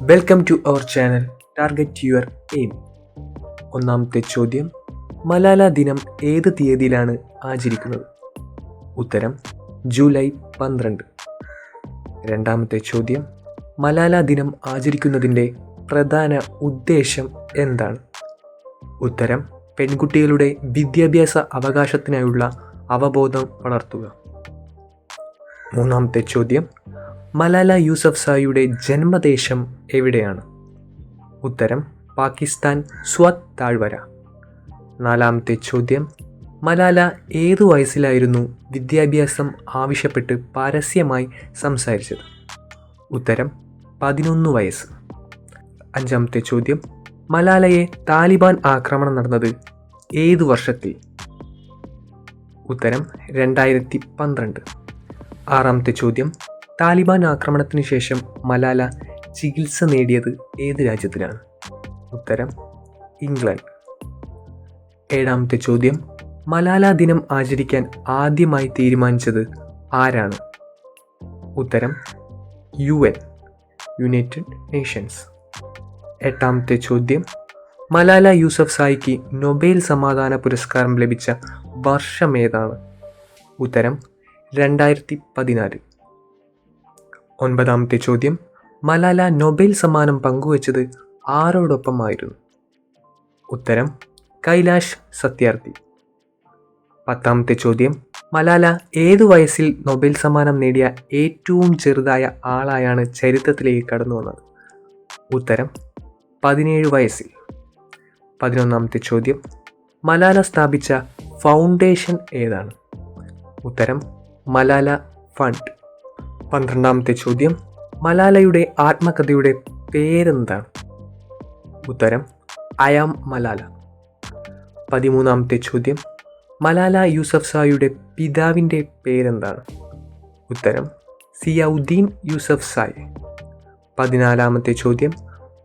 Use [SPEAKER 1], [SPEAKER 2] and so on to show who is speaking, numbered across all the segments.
[SPEAKER 1] Welcome to our channel target your aim ഒന്നാമത്തെ ചോദ്യം മലാല ദിനം ഏത് തീയതിയിലാണ് ആചരിക്കുന്നത്? ഉത്തരം ജൂലൈ പന്ത്രണ്ട്. രണ്ടാമത്തെ ചോദ്യം മലാല ദിനം ആചരിക്കുന്നതിന്റെ പ്രധാന ഉദ്ദേശം എന്താണ്? ഉത്തരം പെൺകുട്ടികളുടെ വിദ്യാഭ്യാസ അവകാശത്തിനായുള്ള അവബോധം വളർത്തുക. മൂന്നാമത്തെ ചോദ്യം മലാല യൂസഫ് സായിയുടെ ജന്മദേശം എവിടെയാണ്? ഉത്തരം പാകിസ്ഥാൻ സ്വത് താഴ്വര നാലാമത്തെ ചോദ്യം മലാല ഏതു വയസ്സിലായിരുന്നു വിദ്യാഭ്യാസം ആവശ്യപ്പെട്ട് പരസ്യമായി സംസാരിച്ചത്? ഉത്തരം പതിനൊന്ന് വയസ്സ്. അഞ്ചാമത്തെ ചോദ്യം മലാലയെ താലിബാൻ ആക്രമണം നടന്നത് ഏതു വർഷത്തിൽ? ഉത്തരം രണ്ടായിരത്തി പന്ത്രണ്ട്. ആറാമത്തെ ചോദ്യം താലിബാൻ ആക്രമണത്തിന് ശേഷം മലാല ചികിത്സ നേടിയത് ഏത് രാജ്യത്തിനാണ്? ഉത്തരം ഇംഗ്ലണ്ട്. ഏഴാമത്തെ ചോദ്യം മലാല ദിനം ആചരിക്കാൻ ആദ്യമായി തീരുമാനിച്ചത് ആരാണ്? ഉത്തരം യു എൻ യുണൈറ്റഡ് നേഷൻസ്. എട്ടാമത്തെ ചോദ്യം മലാല യൂസഫ് സായിക്ക് നൊബേൽ സമാധാന പുരസ്കാരം ലഭിച്ച വർഷമേതാണ് ഉത്തരം രണ്ടായിരത്തി പതിനാല്. ഒൻപതാമത്തെ ചോദ്യം. മലാല നൊബേൽ സമ്മാനം പങ്കുവച്ചത് ആരോടൊപ്പമായിരുന്നു? ഉത്തരം കൈലാഷ് സത്യാർത്ഥി. പത്താമത്തെ ചോദ്യം. മലാല ഏതു വയസ്സിൽ നൊബേൽ സമ്മാനം നേടിയ ഏറ്റവും ചെറുതായ ആളായാണ് ചരിത്രത്തിലേക്ക് കടന്നു വന്നത്? ഉത്തരം പതിനേഴ് വയസ്സിൽ. പതിനൊന്നാമത്തെ ചോദ്യം. മലാല സ്ഥാപിച്ച ഫൗണ്ടേഷൻ ഏതാണ്? ഉത്തരം മലാല ഫണ്ട്. പന്ത്രണ്ടാമത്തെ ചോദ്യം മലാലയുടെ ആത്മകഥയുടെ പേരെന്താണ്? ഉത്തരം ഐ ആം മലാല പതിമൂന്നാമത്തെ ചോദ്യം മലാല യൂസഫ് സായിയുടെ പിതാവിന്റെ പേരെന്താണ്? ഉത്തരം സിയൗദ്ദീൻ യൂസഫ് സായ്. പതിനാലാമത്തെ ചോദ്യം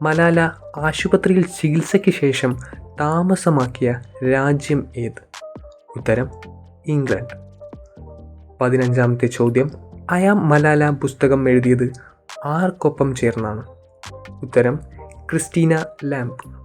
[SPEAKER 1] മലാല ആശുപത്രിയിൽ ചികിത്സയ്ക്ക് ശേഷം താമസമാക്കിയ രാജ്യം ഏത്? ഉത്തരം ഇംഗ്ലണ്ട്. പതിനഞ്ചാമത്തെ ചോദ്യം അയാം മലാല പുസ്തകം എഴുതിയത് ആർക്കൊപ്പം ചേർന്നാണ്. ഉത്തരം ക്രിസ്റ്റീന ലാംപ്.